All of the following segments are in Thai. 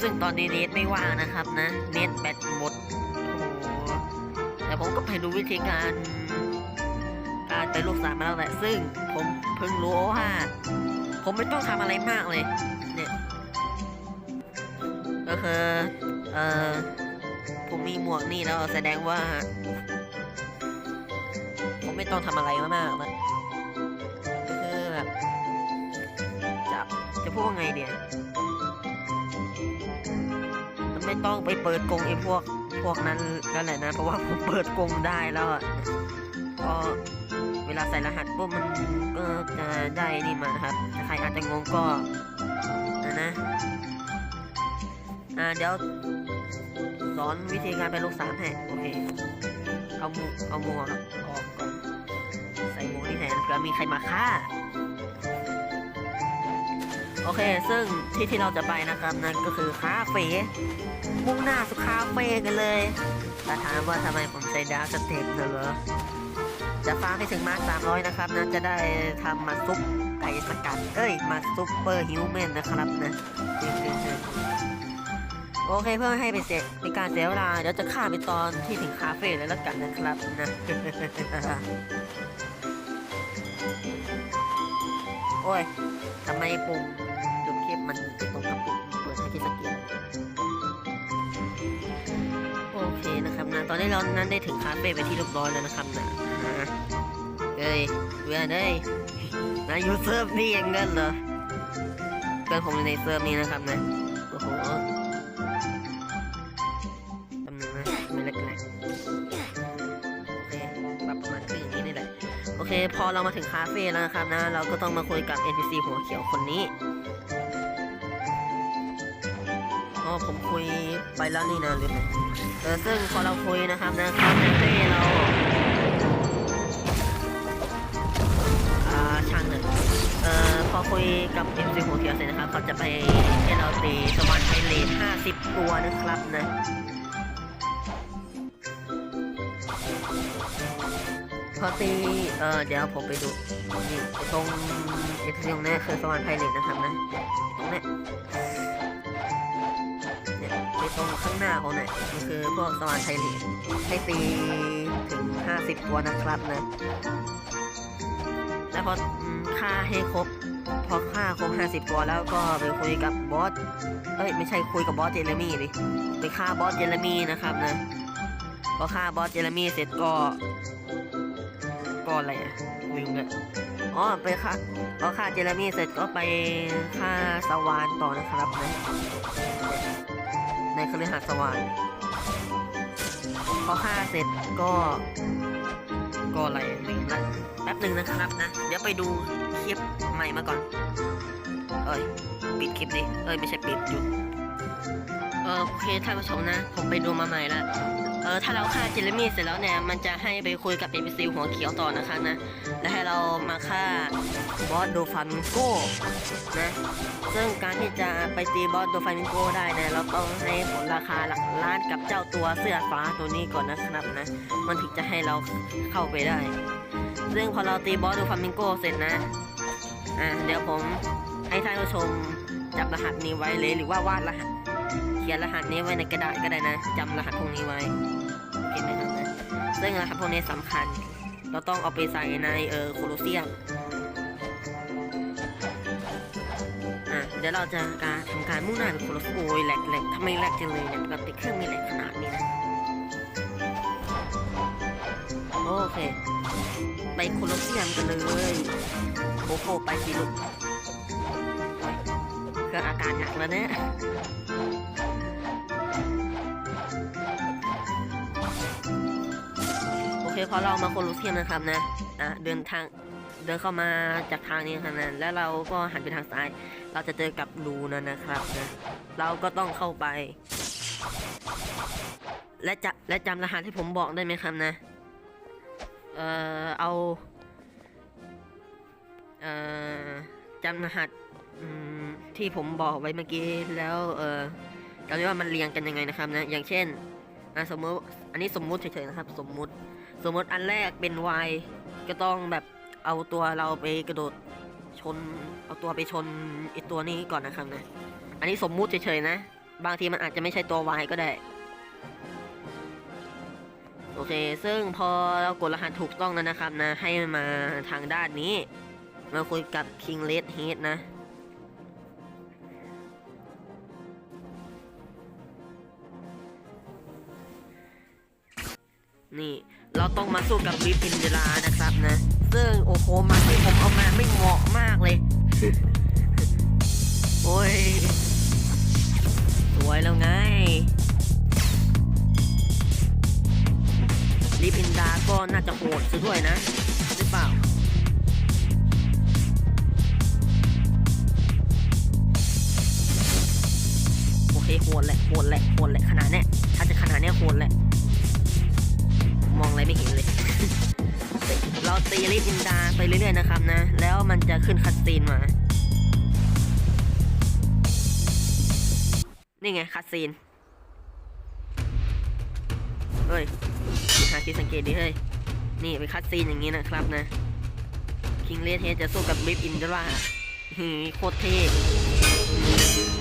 ซึ่งตอนนี้เน็ตไม่ว่างนะครับนะ เน็ตแบตหมดโอ้แต่ผมก็ไปดูวิธีการ การไปโลกสามมาแล้วแหละ ซึ่งผมเพิ่งรู้ว่า ผมไม่ต้องทำอะไรมากเลย เนี่ย ก็คือเอ่อผมมีหมวกนี่แล้วแสดงว่า ผมไม่ต้องทำอะไรมากนะก็คือแบบจะจะพูดว่าไงเดี๋ยว ไม่ต้องไปเปิดกงไอ้พวกพวกนั้นแล้วแหละนะ เพราะว่าผมเปิดกงได้แล้วอะก็เวลาใส่รหัสปุ๊บมันก็จะได้นี่มานะครับถ้าใครอาจจะงงก็นะนะอ่าเดี๋ยวสอนวิธีการเป็นลูกสามให้โอเคเอาหมูเอาหมวกออกก่อนใส่หมวกนี่แทนเผื่อมีใครมาฆ่า โอเค ซึ่งที่ที่เราจะไปนะครับนั่นก็คือคาเฟ่มุ่งหน้าสุคาเฟ่กันเลยแต่ถามว่าทำไมผมใส่ดาวสเต็ปเหรอจะฟ้าให้ถึงมาร์คสามร้อยนะครับนะจะได้ทำมาซุปไก่สกัด เอ้ย มาซุปเปอร์ฮิวแมนนะครับนะโอเคเพื่อให้เป็นเสียเป็นการเสียเวลาเดี๋ยวจะข้ามไปตอนที่ถึงคาเฟ่เลยแล้วกันนะครับนะโอ้ยทำไมปุ่ม จุดคลิปมันตรงกับปุ่มเปิดให้ที่สเกียนโอเคนะครับนะตอนนี้เรานั้นได้ถึงคาเฟ่ไปที่เรียบร้อยแล้วนะครับนะเอ้ยเวียนเอ้ยนะยูเซิร์ฟนี่เองนั่นเหรอเพื่อนผมอยู่ในเซิร์ฟนี้นะครับนะโอ้โหแป๊บนึงนะไม่เล็กๆโอเคปรับประมาณครึ่งนี้นี่แหละโอเค พอเรามาถึงคาเฟ่แล้วนะครับนะ เราก็ต้องมาคุยกับ NPC หัวเขียวคนนี้ ผมคุยไปแล้วนี่นะลืมเออซึ่งพอเราคุยนะครับนะคาเฟ่เราอ่าช่างเลยเอ่อพอคุยกับ NPC หัวเขียวเสร็จนะครับเขาจะไปให้เราตีสวรรค์ไพเรต50ตัวนะครับนะพอตีเออเดี๋ยวผมไปดูนี่ตรงเอพิซงนี้คือสวรรค์ไพเรตนะครับนะตรงเนี้ ไอ้ตรงข้างหน้าเขาเนี่ยมันคือพวกสวรรค์ไพเรตให้ตีถึง 50 ตัวนะครับนะ แล้วพออืมฆ่าให้ครบ พอฆ่าครบ 50 ตัวแล้วก็ไปคุยกับบอส เอ้ย ไม่ใช่คุยกับบอสเจเรมี่ดิ ไปฆ่าบอสเจเรมี่นะครับนะ พอฆ่าบอสเจเรมี่เสร็จก็ ก็อะไรอะลืมเลยอ๋อไปฆ่าพอฆ่าเจเรมี่เสร็จก็ไปฆ่าสวานต่อนะครับนะ ในคฤหาสน์สว่างพอฆ่าเสร็จก็ ก็อะไรลืมละแป๊บหนึ่งนะครับนะ เดี๋ยวไปดูคลิปใหม่มาก่อน เอ้ย ปิดคลิปดิ เอ้ย ไม่ใช่ปิดหยุด อโอเคท่านผู้ชมนะ ผมไปดูมาใหม่ละเออถ้าเราฆ่าเจเรมี่เสร็จแล้วเนี่ย มันจะให้ไปคุยกับ NPC หัวเขียวต่อนะคะนะ และให้เรามาฆ่าบอสโดฟามิงโกนะ ซึ่งการที่จะไปตีบอสโดฟามิงโกได้เนี่ย เราต้องให้ผลราคาหลักล้านกับเจ้าตัวเสื้อฟ้าตัวนี้ก่อนนะครับนะ มันถึงจะให้เราเข้าไปได้ ซึ่งพอเราตีบอสโดฟามิงโกเสร็จนะ อ่าเดี๋ยวผมให้ท่านผู้ชมจับรหัสนี้ไว้เลยหรือว่าวาดรหัส เขียนรหัสนี้ไว้ในกระดาษก็ได้นะจำรหัสพวกนี้ไว้เห็นไหมครับนะซึ่งรหัสพวกนี้สำคัญ เราต้องเอาไปใส่ในเออโคลอเซียมอะเดี๋ยวเราจะการทำการมุ่งหน้าไปโคลอเซียมโอยแหลกแหลกทำไมแหลกจังเลยเนี่ยปกติเครื่องมีแหลกขนาดนี้นะโอเค ไปโคลอเซียมกันเลยโคโคไปสิลูกเครื่องอาการหนักแล้วเนี่ย โอพอเรามาโคลูเซียมนะครับนะอะเดินทางเดินเข้ามาจากทางนี้ครับนะแล้วเราก็หันไปทางซ้าย เราจะเจอกับรูนั่นะครับนะเราก็ต้องเข้าไป และจะและจำรหัสที่ผมบอกได้ไหมครับนะเอ่อเอาเอ่อจำรหัสที่ผมบอกไว้เมื่อกี้แล้วเอ่อกันว่ามันเรียงกันยังไงนะครับนะอย่างเช่นอะสมมติอันนี้สมมุติเฉยๆนะครับ สมมุติ สมมติอันแรกเป็น y ก็ต้องแบบเอาตัวเราไปกระโดดชน เอาตัวไปชนไอตัวนี้ก่อนนะครับนะ อันนี้สมมุติเฉยๆนะ บางทีมันอาจจะไม่ใช่ตัว y ก็ได้ โอเค ซึ่งพอเรากดรหัสถูกต้องแล้วนะครับนะ ให้มาทางด้านนี้ มาคุยกับ King Red Head นะนี่ เราต้องมาสู้กับวิปอินเดลานะครับนะ ซึ่งโอ้โหมันที่ผมเอามาไม่เหมาะมากเลย โอ้ย สวยแล้วไงลิปอินดาก็น่าจะโหดซะด้วยนะ หรือเปล่าโอเคโหดแหละโหดแหละโหดแหละขนาดเนี้ยถ้าจะขนาดเนี้ยโหดแหละ มองอะไรไม่เห็นเลย เราตีลิปอินดาไปเรื่อยๆนะครับนะ แล้วมันจะขึ้นคัตซีนมา นี่ไงคัตซีน เฮ้ยหาคิดสังเกตดิเฮ้ย นี่เป็นคัตซีนอย่างนี้นะครับนะ คิงเลสเฮจะสู้กับลิปอินดาหือโคตรเท่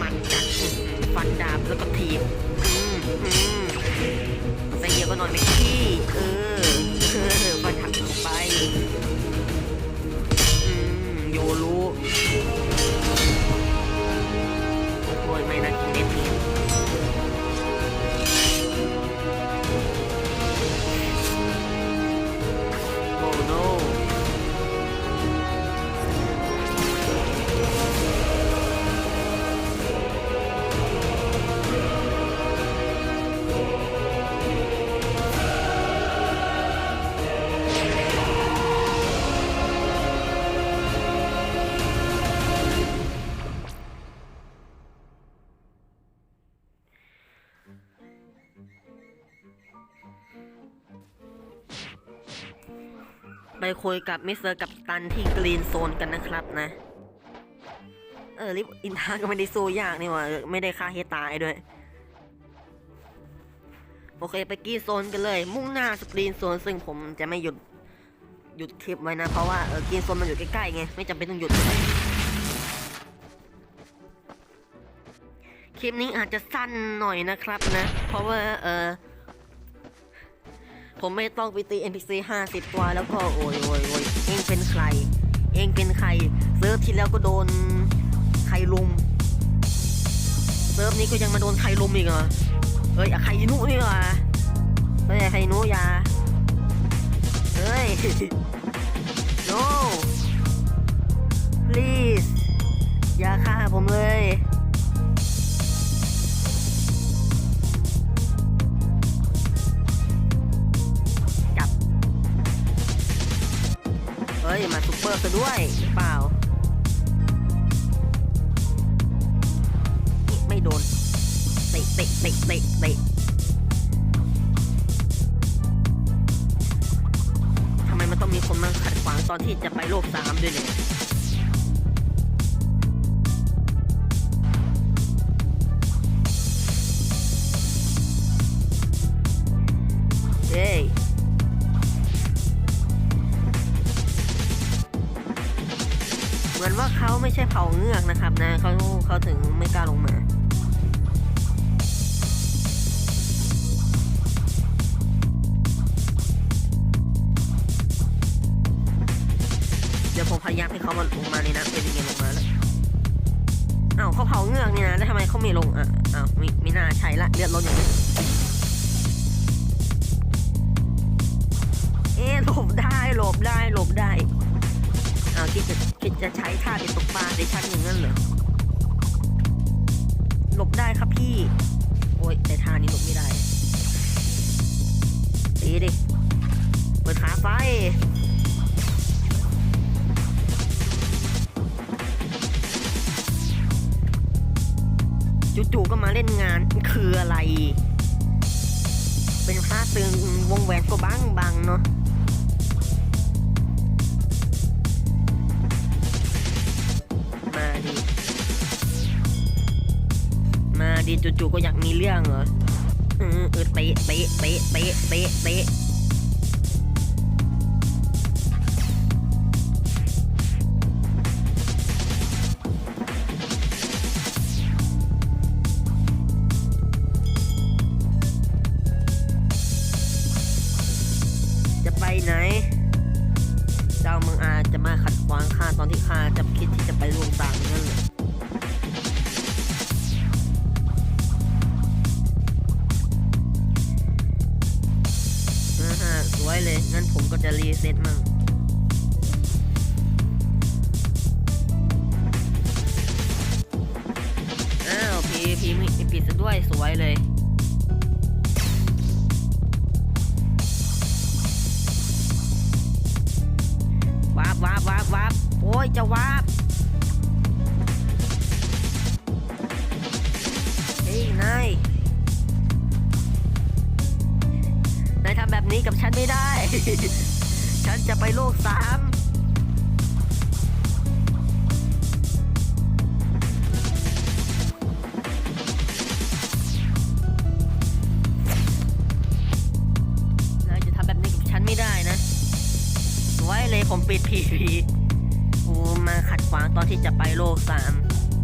มันจัดฟันดาบแล้วก็ทีบอืมอืม ไปเดียวก็นอนไม่ที่เออเออมาถักไปอืมโยรู้โอ้ยไม่นะกินเด็ด ไปคุยกับมิสเตอร์กัปตันที่กรีนโซนกันนะครับนะ เออลิฟอินทาก็ไม่ได้สู้ยากนี่หว่าไม่ได้ฆ่าเฮตายด้วย โอเคไปกรีนโซนกันเลย มุ่งหน้าสกรีนโซน ซึ่งผมจะไม่หยุดหยุดคลิปไว้นะ เพราะว่าเออกรีนโซนมันอยู่ใกล้ๆไงไม่จำเป็นต้องหยุดคลิปนี้อาจจะสั้นหน่อยนะครับนะ เพราะว่าเออ ผมไม่ต้องไปตี NPC 50 ตัวแล้วก็โอยโอยโอยเองเป็นใคร เองเป็นใคร เซิร์ฟที่แล้วก็โดนใครลุม เซิร์ฟนี้ก็ยังมาโดนใครลุมอีกเหรอเอ้ยอะใครนุนี่เหรอเฮ้ยใครนุยา เฮ้ย no please อย่าฆ่าผมเลย ม เขาเขาถึงไม่กล้าลงมาเดี๋ยวผมพยายามให้เขามาลงมาในน้ำเป็นยังไงลงมาแล้วอ้าวเขาเผาเงือกนี่นะแล้วทำไมเขาไม่ลงอะอ้าวไม่ไม่น่าใช่ละเลือดลดอย่างนี้เอ๊หลบได้หลบได้หลบได้อ้าวคิดจะคิดจะใช้ท่าเป็นตกปลาในชั้นอย่างนั้นเหรอ หลบได้ครับพี่ โอ้ยแต่ท่านี้หลบไม่ได้ตีดิเปิดขาไฟจู่ๆก็มาเล่นงานคืออะไร เป็นพระตึงวงแหวนก็บังบังๆเนาะ ดีจู่ๆก็อยากมีเรื่องเหรอออเออเตะเตะเตะเตะเตะ สวยเลย งั้นผมก็จะรีเซ็ตมั่งอ้าวพีพีมีปิดซะด้วยสวยเลยวาบวาบวาบวาบโอ้ยจะวาบเฮ้ยนาย นี้กับฉันไม่ได้ ฉันจะไปโลกสามนายจะทำแบบนี้กับฉันไม่ได้นะสวยเลยผมปิดพีพีโอ้มาขัดขวางตอนที่จะไปโลกสาม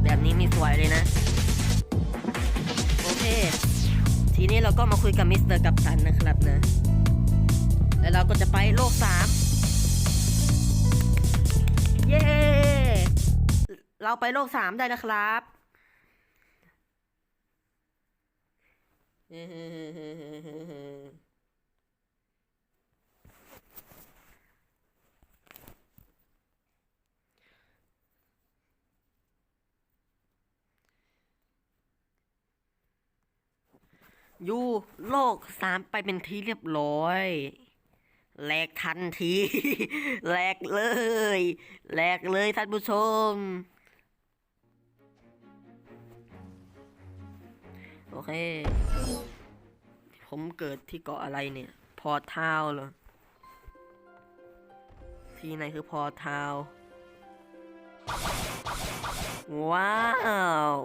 แบบนี้ไม่สวยเลยนะ โอเค ทีนี้เราก็มาคุยกับมิสเตอร์กัปตันนะครับนะ แล้วเราก็จะไปโลกสามเย้ เราไปโลกสามได้นะครับอยู่โลกสามไปเป็นที่เรียบร้อย แหลกทันทีแหลกเลยแหลกเลยท่านผู้ชม โอเค ผมเกิดที่เกาะอะไรเนี่ย พอเท้าเหรอ ที่ไหนคือพอเท้า ว้าว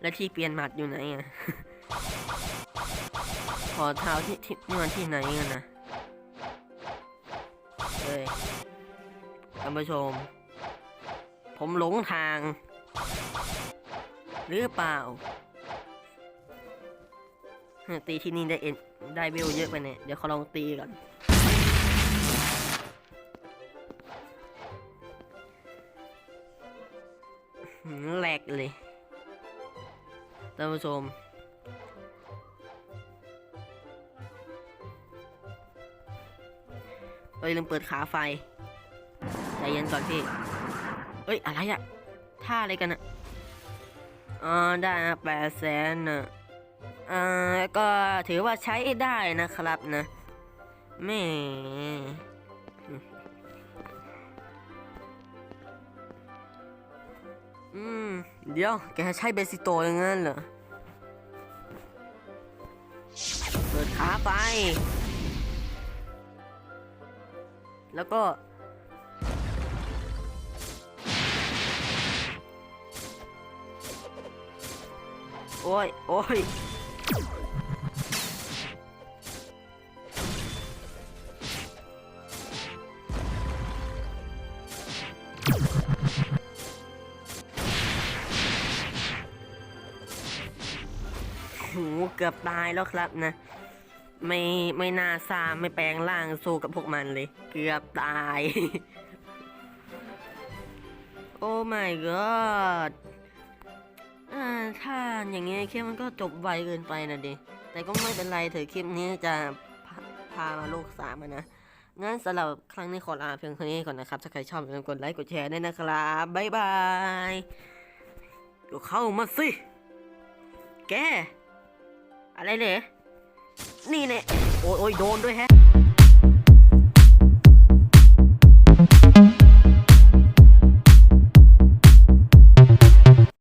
แล้วที่เปลี่ยนหมัดอยู่ไหนอะ อเท้าที่ที่นี่มันที่ไหนกันนะเฮ้ยท่านผู้ชม ผมหลงทาง หรือเปล่า ตีที่นี่ได้เอ็นได้วิวเยอะไปเนี่ย เดี๋ยวเขาลองตีก่อนหืมแหลกเลยท่านผู้ชม เอ้ยลืมเปิดขาไฟใจเย็นก่อนพี่ เอ้ยอะไรอะท่าอะไรกันอะอ๋อได้นะแปดแสนนะอ่าก็ถือว่าใช้ได้นะครับนะแม่อืม เดี๋ยว แกใช้เบสิโตอย่างนั้นเหรอ เปิดขาไป แล้วก็ โอ้ย โอ้ยโหเกือบตายแล้วครับนะ ไม่ไม่น่าซาไม่แปลงร่างสู้กับพวกมันเลย เกือบตาย โอ้ my god อ่าถ้าอย่างเงี้ยคลิปมันก็จบไวเกินไปนะดิ แต่ก็ไม่เป็นไรเถอะคลิปนี้จะพาพามาโลกสามนะงั้นสำหรับครั้งนี้ขอลาเพียงเท่านี้ก่อนนะครับ ถ้าใครชอบอย่าลืมกดไลค์กดแชร์ด้วยนะครับบ๊ายบายก็เข้ามาสิ แก อะไรเนี่ย นี่เนี่ยโอ้ยโดนด้วยแฮะ